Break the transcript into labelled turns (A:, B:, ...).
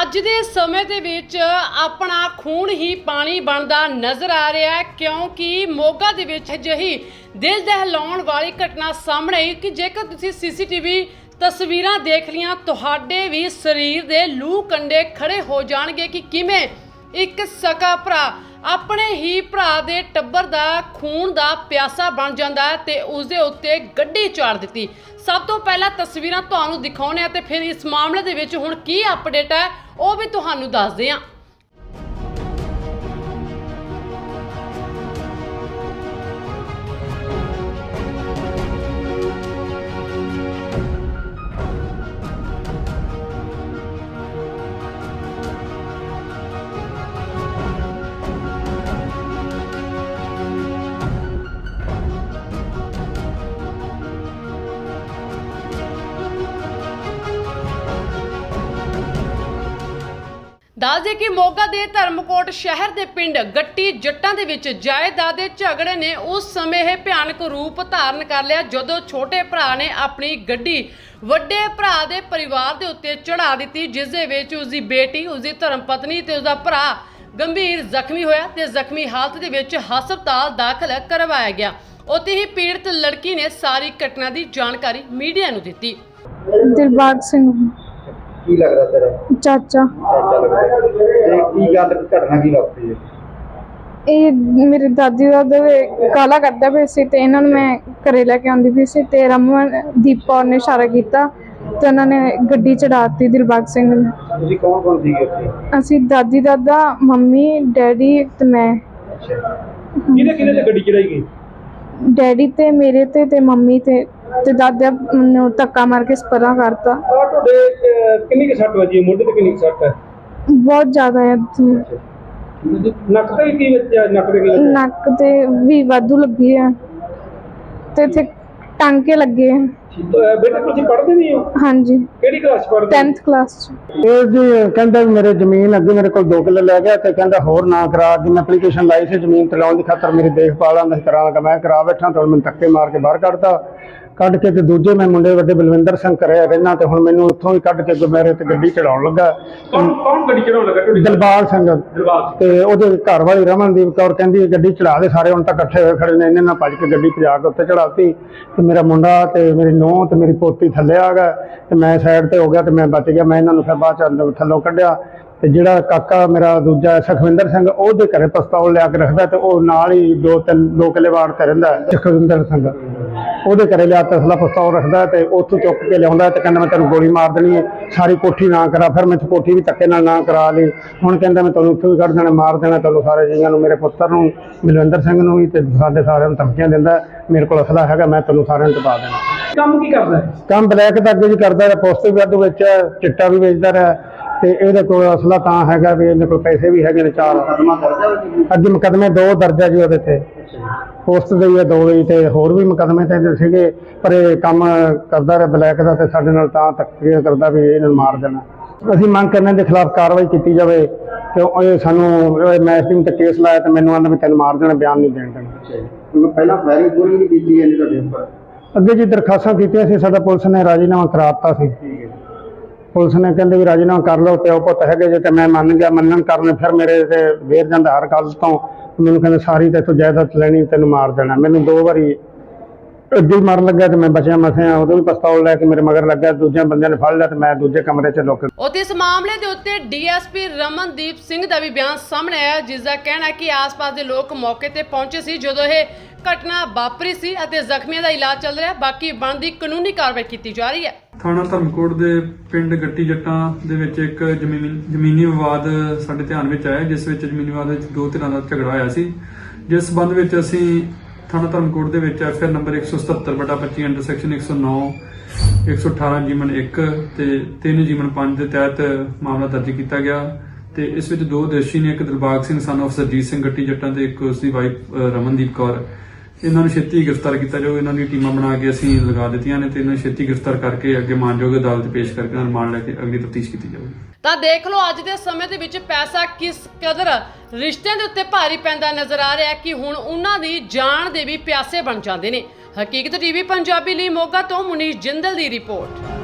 A: ਅੱਜ ਦੇ ਸਮੇਂ ਦੇ ਵਿੱਚ ਆਪਣਾ ਖੂਨ ਹੀ ਪਾਣੀ ਬਣਦਾ ਨਜ਼ਰ ਆ ਰਿਹਾ ਹੈ, ਕਿਉਂਕਿ ਮੋਗਾ ਦੇ ਵਿੱਚ ਅਜਿਹੀ ਦਿਲ ਦਹਿਲਾਉਣ ਵਾਲੀ ਘਟਨਾ ਸਾਹਮਣੇ ਆਈ ਕਿ ਜੇਕਰ ਤੁਸੀਂ ਸੀਸੀਟੀਵੀ ਤਸਵੀਰਾਂ ਦੇਖ ਲੀਆਂ ਤੁਹਾਡੇ ਵੀ ਸਰੀਰ ਦੇ ਲੂ ਕੰਡੇ ਖੜੇ ਹੋ ਜਾਣਗੇ ਕਿ ਕਿਵੇਂ ਇੱਕ ਸਕਾ ਭਰਾ। ਆਪਣੇ ਹੀ ਭਰਾ ਦੇ ਟੱਬਰ ਦਾ ਖੂਨ ਦਾ ਪਿਆਸਾ ਬਣ ਜਾਂਦਾ ਹੈ ਤੇ ਉਸ ਦੇ ਉੱਤੇ ਗੱਡੀ ਚਾੜ ਦਿੱਤੀ। ਸਭ ਤੋਂ ਪਹਿਲਾਂ ਤਸਵੀਰਾਂ ਤੁਹਾਨੂੰ ਦਿਖਾਉਣੇ ਆ ਤੇ ਫਿਰ ਇਸ ਮਾਮਲੇ ਦੇ ਵਿੱਚ ਹੁਣ ਕੀ ਅਪਡੇਟ ਹੈ, ਉਹ ਵੀ ਤੁਹਾਨੂੰ ਦੱਸਦੇ ਹਾਂ। ਦੱਸਦੇ ਕਿ ਮੋਗਾ ਦੇ ਧਰਮਕੋਟ ਸ਼ਹਿਰ ਦੇ ਪਿੰਡ ਗੱਟੀ ਜੱਟਾਂ ਦੇ ਵਿੱਚ ਜਾਇਦਾਦ ਦੇ ਝਗੜੇ ਨੇ, ਉਸ ਸਮੇਂ ਇਹ ਭਿਆਨਕ ਰੂਪ ਧਾਰਨ ਕਰ ਲਿਆ, ਜਦੋਂ ਛੋਟੇ ਭਰਾ ਨੇ ਆਪਣੀ ਗੱਡੀ ਵੱਡੇ ਭਰਾ ਦੇ ਪਰਿਵਾਰ ਦੇ ਉੱਤੇ ਚੜਾ ਦਿੱਤੀ, ਜਿਸ ਦੇ ਵਿੱਚ ਉਸ ਦੀ ਬੇਟੀ ਉਸ ਦੀ ਧਰਮ ਪਤਨੀ ਤੇ ਉਸ ਦਾ ਭਰਾ ਗੰਭੀਰ ਜ਼ਖਮੀ ਹੋਇਆ ਤੇ ਜ਼ਖਮੀ ਹਾਲਤ ਦੇ ਵਿੱਚ ਹਸਪਤਾਲ ਦਾਖਲ ਕਰਵਾਇਆ ਗਿਆ। ਉੱਥੇ ਹੀ ਪੀੜਤ ਲੜਕੀ ਨੇ ਸਾਰੀ ਘਟਨਾ ਦੀ ਜਾਣਕਾਰੀ ਮੀਡੀਆ ਨੂੰ ਦਿੱਤੀ।
B: ਦਿਲਬਾਗ ਸਿੰਘ।
C: ਕੀ ਲੱਗਦਾ ਤੇਰਾ?
B: ਚਾਚਾ।
C: ਚਾਚਾ ਲੱਗਦਾ। ਤੇ ਕੀ ਗੱਲ ਘਟਨਾ ਕੀ ਵਾਪਰੀ ਹੈ?
B: ਇਹ ਮੇਰੀ ਦਾਦੀ ਦਾ ਦੇ ਕਾਲਾ ਕਰਦਾ ਪਏ ਸੀ ਤੇ ਇਹਨਾਂ ਨੂੰ ਮੈਂ ਘਰੇ ਲੈ ਕੇ ਆਉਂਦੀ ਪਈ ਸੀ ਤੇ ਰਮਨ ਦੀਪ ਕੌਰ ਨੇ ਇਸ਼ਾਰਾ ਕੀਤਾ ਤੇ ਉਹਨਾਂ ਨੇ ਗੱਡੀ ਚੜਾਤੀ ਦਿਲਬਾਗ ਸਿੰਘ ਨੇ।
C: ਤੁਸੀਂ ਕੌਣ ਕੌਣ ਸੀਗੇ ਉੱਥੇ?
B: ਅਸੀਂ ਦਾਦੀ ਦਾਦਾ ਮੰਮੀ ਡੈਡੀ ਤੇ ਮੈਂ।
C: ਅੱਛਾ। ਕਿਹਦੇ ਕਿਹਦੇ ਤੇ ਗੱਡੀ ਚੜਾਈ ਗਈ?
B: ਡੈਡੀ ਤੇ ਮੇਰੇ ਤੇ ਤੇ ਮੰਮੀ ਤੇ ਤੇ ਦਾਦਾ ਨੂੰ ਧੱਕਾ ਮਾਰ ਕੇ ਸਪਰਾ ਕਰਤਾ।
C: ਆ ਤੁਹਾਡੇ ਕਿੰਨੀ ਕਿ ਸੱਟ ਵੱਜੀ? ਮੋਢੇ ਤੇ ਕਿੰਨੀ ਸੱਟ ਹੈ?
B: ਬਹੁਤ ਜ਼ਿਆਦਾ ਹੈ।
C: ਨੱਕ ਤੇ ਕੀ ਵੱਜਿਆ? ਨੱਕ ਤੇ ਕੀ
B: ਨੱਕ ਤੇ ਵੀ ਵਾਧੂ ਲੱਗੀ ਹੈ। ਤੇ ਇੱਥੇ ਟਾਂਕੇ ਲੱਗੇ ਆ
C: ਬੇਟਾ ਤੁਸੀਂ ਪੜ੍ਹਦੇ ਨਹੀਂ ਹੋ?
B: ਹਾਂਜੀ।
C: ਕਿਹੜੀ ਕਲਾਸ ਪੜ੍ਹਦੇ
B: 10th ਕਲਾਸ ਚ।
D: ਇਹ ਜੀ ਕਹਿੰਦਾ ਵੀ ਮੇਰੇ ਜ਼ਮੀਨ ਅੱਗੇ ਮੇਰੇ ਕੋਲ 2 ਕਿੱਲੇ ਲੈ ਗਿਆ ਤੇ ਕਹਿੰਦਾ ਹੋਰ ਨਾ ਕਰਾ। ਅੱਜ ਮੈਂ ਐਪਲੀਕੇਸ਼ਨ ਲਾਈ ਸੀ ਜ਼ਮੀਨ ਤਲਾਉਣ ਦੀ ਖਾਤਰ ਮੇਰੀ ਦੇਖਭਾਲ ਆਂਦਾ ਕਰਾਂਗਾ। ਮੈਂ ਕਰਾ ਬੈਠਾ ਤੇ ਹੁਣ ਮੈਨੂੰ ਧੱਕੇ ਮਾਰ ਕੇ ਬਾਹਰ ਕੱਢਤਾ। ਕੱਢ ਕੇ ਤੇ ਦੂਜੇ ਮੈਂ ਮੁੰਡੇ ਵੱਡੇ ਬਲਵਿੰਦਰ ਸਿੰਘ ਕਰਿਆ ਰਹਿਣਾ ਤੇ ਹੁਣ ਮੈਨੂੰ ਉੱਥੋਂ ਹੀ ਕੱਢ ਕੇ ਅੱਗੋਂ ਮੇਰੇ ਤੇ ਗੱਡੀ ਚੜਾਉਣ ਲੱਗਾ।
C: ਕੌਣ ਕੌਣ ਗੱਡੀ ਚੜਾਉਣ ਲੱਗਾ ਤੁਹਾਡੀ?
D: ਦਿਲਬਾਗ ਸਿੰਘ। ਤੇ ਉਹਦੇ ਘਰ ਵਾਲੀ ਰਮਨਦੀਪ ਕੌਰ ਕਹਿੰਦੀ ਗੱਡੀ ਚੜਾ ਦੇ ਸਾਰੇ ਹੁਣ ਤਾਂ ਇਕੱਠੇ ਹੋਏ ਖੜੇ ਨੇ ਇਹਨੇ ਨਾਲ ਭੱਜ ਕੇ ਗੱਡੀ ਭਜਾ ਕੇ ਉੱਤੇ ਚੜਾਤੀ ਤੇ ਮੇਰਾ ਮੁੰਡਾ ਤੇ ਮੇਰੀ ਨੂੰਹ ਤੇ ਮੇਰੀ ਪੋਤੀ ਥੱਲੇ ਆ ਗਏ ਤੇ ਮੈਂ ਸਾਈਡ ਤੇ ਹੋ ਗਿਆ ਤੇ ਮੈਂ ਬਚ ਗਿਆ। ਮੈਂ ਇਹਨਾਂ ਨੂੰ ਫਿਰ ਬਾਅਦ ਚ ਅੰਦਰ ਥੱਲੋਂ ਕੱਢਿਆ। ਤੇ ਜਿਹੜਾ ਕਾਕਾ ਮੇਰਾ ਦੂਜਾ ਸੁਖਵਿੰਦਰ ਸਿੰਘ ਉਹਦੇ ਘਰੇ ਪਿਸਤੌਲ ਲਿਆ ਕੇ ਰੱਖਦਾ ਤੇ ਉਹ ਨਾਲ ਹੀ ਦੋ ਤਿੰਨ ਦੋ ਕਿੱਲੇ ਵਾਰ ਤੇ ਰਹਿੰਦਾ ਸੁਖਵਿੰਦਰ ਸਿੰਘ। ਉਹਦੇ ਘਰੇ ਲਿਆ ਤਸਲਾ ਪਿਸਤੌਲ ਰੱਖਦਾ ਤੇ ਉੱਥੋਂ ਚੁੱਕ ਕੇ ਲਿਆਉਂਦਾ ਤੇ ਕਹਿੰਦਾ ਮੈਂ ਤੈਨੂੰ ਗੋਲੀ ਮਾਰ ਦੇਣੀ ਹੈ ਸਾਰੀ ਕੋਠੀ ਨਾ ਕਰਾ ਫਿਰ ਮੈਂ ਕੋਠੀ ਵੀ ਧੱਕੇ ਨਾਲ ਨਾ ਕਰਾ ਲਈ। ਹੁਣ ਕਹਿੰਦਾ ਮੈਂ ਤੁਹਾਨੂੰ ਉੱਥੋਂ ਵੀ ਕੱਢ ਦੇਣਾ ਮਾਰ ਦੇਣਾ ਤੁਹਾਨੂੰ ਸਾਰੇ ਜੀਆਂ ਨੂੰ ਮੇਰੇ ਪੁੱਤਰ ਨੂੰ ਬਲਵਿੰਦਰ ਸਿੰਘ ਨੂੰ ਵੀ ਤੇ ਸਾਡੇ ਸਾਰਿਆਂ ਨੂੰ ਧਮਕੀਆਂ ਦਿੰਦਾ ਮੇਰੇ ਕੋਲ ਅਸਲਾ ਹੈਗਾ ਮੈਂ ਤੁਹਾਨੂੰ ਸਾਰਿਆਂ ਨੂੰ ਦਬਾ ਦੇਣਾ।
C: ਕੰਮ ਕੀ ਕਰਦਾ ਹੈ?
D: ਕੰਮ ਬਲੈਕ ਦਾ ਅੱਗੇ ਵੀ ਕਰਦਾ ਰਿਹਾ ਪੋਸਟ ਵੀ ਅੱਧ ਵਿੱਚ ਹੈ, ਚਿੱਟਾ ਵੀ ਵੇਚਦਾ ਰਿਹਾ ਤੇ ਇਹਦੇ ਕੋਲ ਅਸਲਾ ਤਾਂ ਹੈਗਾ ਵੀ ਇਹਦੇ ਕੋਲ ਪੈਸੇ ਵੀ ਹੈਗੇ ਨੇ ਚਾਰ। ਅੱਜ ਮੁਕਦਮੇ ਦੋ ਦਰਜਾ ਜੀ ਉਹਦੇ ਤੇ। ਪੋਸਟ ਦੇ ਹੀ ਆ ਦੋ ਹੀ ਤੇ ਹੋਰ ਵੀ ਮੁਕਦਮੇ ਤੇ ਸੀਗੇ ਪਰ ਇਹ ਕੰਮ ਕਰਦਾ ਰਿਹਾ ਬਲੈਕ ਦਾ ਤੇ ਸਾਡੇ ਨਾਲ ਤਾਂ ਧੱਕੇ ਕਰਦਾ ਵੀ ਇਹਨਾਂ ਨੂੰ ਮਾਰ ਦੇਣਾ। ਅਸੀਂ ਮੰਗ ਕਰਨੇ ਦੇ ਖਿਲਾਫ ਕਾਰਵਾਈ ਕੀਤੀ ਜਾਵੇ ਕਿਉਂ ਇਹ ਸਾਨੂੰ ਮੈਸਟਿੰਗ ਤੇ ਕੇਸ ਲਾਇਆ ਤੇ ਮੈਨੂੰ ਆਂਦਾ ਵੀ ਤੈਨੂੰ ਮਾਰ ਦੇਣਾ ਬਿਆਨ ਨਹੀਂ ਦੇਣ ਦੇਣਾ।
C: ਕਿਉਂਕਿ ਪਹਿਲਾਂ ਫਾਇਰਿੰਗ ਪੂਰੀ ਨਹੀਂ ਕੀਤੀ ਹੈ ਤੁਹਾਡੇ ਉੱਪਰ?
D: ਅੱਗੇ ਜੀ ਦਰਖਾਸਤਾਂ ਕੀਤੀਆਂ ਸੀ ਸਾਡਾ ਪੁਲਿਸ ਨੇ ਰਾਜੀਨਾਮਾ ਕਰਾਤਾ ਸੀ। ਪੁਲਿਸ ਨੇ ਕਹਿੰਦੇ ਵੀ ਰਾਜੀਨਾਮਾ ਕਰ ਲਓ, ਪਿਓ ਪੁੱਤ ਹੈਗੇ ਜੇ ਤੇ ਮੈਂ ਮੰਨ ਗਿਆ, ਮੰਨਣ ਕਾਰਨ ਫਿਰ ਮੇਰੇ ਤੇ ਵੇਰ ਜਾਂਦਾ ਹਰ ਗੱਲ ਤੋਂ। ਮੈਨੂੰ ਕਹਿੰਦੇ ਸਾਰੀ ਤੇ ਤੂੰ ਜਾਇਦਾਦ ਲੈਣੀ, ਤੈਨੂੰ ਮਾਰ ਦੇਣਾ। ਮੈਨੂੰ ਦੋ ਵਾਰੀ ਅੱਗੇ ਮਾਰਨ ਲੱਗਾ ਤੇ ਮੈਂ ਬਚਿਆ ਮਸਿਆ ਉਦੋਂ ਵੀ ਪਿਸਤੌਲ ਲੈ ਕੇ ਮੇਰੇ ਮਗਰ ਲੱਗਾ ਦੂਜਿਆਂ ਬੰਦਿਆਂ ਨੇ ਫੜ ਲਿਆ ਤੇ ਮੈਂ ਦੂਜੇ ਕਮਰੇ 'ਚ ਲੁੱਕ
A: ਉੱਥੇ ਇਸ ਮਾਮਲੇ ਦੇ ਉੱਤੇ ਡੀਐਸਪੀ ਰਮਨਦੀਪ ਸਿੰਘ ਦਾ ਵੀ ਬਿਆਨ ਸਾਹਮਣੇ ਆਇਆ ਜਿਸ ਦਾ ਕਹਿਣਾ ਕਿ ਆਸ-ਪਾਸ ਦੇ ਲੋਕ ਮੌਕੇ ਤੇ ਪਹੁੰਚੇ ਸੀ ਜਦੋਂ ਇਹ ਘਟਨਾ ਵਾਪਰੀ ਸੀ ਅਤੇ ਜ਼ਖਮੀਆਂ ਦਾ ਇਲਾਜ ਚੱਲ ਰਿਹਾ ਬਾਕੀ ਬਣਦੀ ਕਾਨੂੰਨੀ ਕਾਰਵਾਈ ਕੀਤੀ ਜਾ ਰਹੀ ਹੈ।
E: ਥਾਣਾ ਧਰਮਕੋਟ ਦੇ ਪਿੰਡ ਗੱਟੀ ਜੱਟਾਂ ਦੇ ਵਿੱਚ ਇੱਕ ਜ਼ਮੀਨੀ ਜ਼ਮੀਨੀ ਵਿਵਾਦ ਸਾਡੇ ਧਿਆਨ ਵਿੱਚ ਆਇਆ ਜਿਸ ਵਿੱਚ ਜ਼ਮੀਨੀ ਵਿਵਾਦ ਵਿੱਚ ਦੋ ਧਿਰਾਂ ਦਾ ਝਗੜਾ ਹੋਇਆ ਸੀ। ਜਿਸ ਸਬੰਧ ਵਿੱਚ ਅਸੀਂ ਥਾਣਾ ਧਰਮਕੋਟ ਦੇ ਵਿੱਚ ਐਫਆਰ ਨੰਬਰ 177/25 ਅੰਡਰ ਸੈਕਸ਼ਨ 109 118 ਜੀਵਨ 1 ਤੇ 3 ਜੀਵਨ 5 ਦੇ ਤਹਿਤ ਮਾਮਲਾ ਦਰਜ ਕੀਤਾ ਗਿਆ ਤੇ ਇਸ ਵਿੱਚ ਦੋ ਦੋਸ਼ੀ ਨੇ ਇੱਕ ਦਿਲਬਾਗ ਸਿੰਘ ਸਨ of ਸਰਜੀਤ ਸਿੰਘ ਗੱਟੀ ਜੱਟਾਂ ਤੇ ਇੱਕ ਉਸ ਵਾਈਫ ਰਮਨਦੀਪ ਕੌਰ। ਇਹਨਾਂ ਨੂੰ ਛੇਤੀ ਗ੍ਰਿਫਤਾਰ ਕੀਤਾ ਜਾਊ, ਇਹਨਾਂ ਦੀ ਟੀਮਾਂ ਬਣਾ ਕੇ ਅਸੀਂ ਲਗਾ ਦਿੱਤੀਆਂ ਨੇ ਤੇ ਇਹਨਾਂ ਨੂੰ ਛੇਤੀ ਗ੍ਰਿਫਤਾਰ ਕਰਕੇ ਅੱਗੇ ਮਾਨਯੋਗ ਅਦਾਲਤ ਪੇਸ਼ ਕਰਕੇ ਇਹਨਾਂ ਨੂੰ ਰਿਮਾਂਡ ਲੈ ਕੇ ਅਗਲੀ ਤਫਤੀਸ਼ ਕੀਤੀ ਜਾਊਗੀ।
A: ਤਾਂ ਦੇਖ ਲਓ ਅੱਜ ਦੇ ਸਮੇਂ ਦੇ ਵਿੱਚ ਪੈਸਾ ਕਿਸ ਕਦਰ ਰਿਸ਼ਤਿਆਂ ਦੇ ਉੱਤੇ ਭਾਰੀ ਪੈਂਦਾ ਨਜ਼ਰ ਆ ਰਿਹਾ ਕਿ ਹੁਣ ਉਹਨਾਂ ਦੀ ਜਾਨ ਦੇ ਵੀ ਪਿਆਸੇ ਬਣ ਜਾਂਦੇ ਨੇ। ਹਕੀਕਤ ਟੀਵੀ ਪੰਜਾਬੀ ਲਈ ਮੋਗਾ ਤੋਂ ਮੁਨੀਸ਼ ਜਿੰਦਲ ਦੀ ਰਿਪੋਰਟ।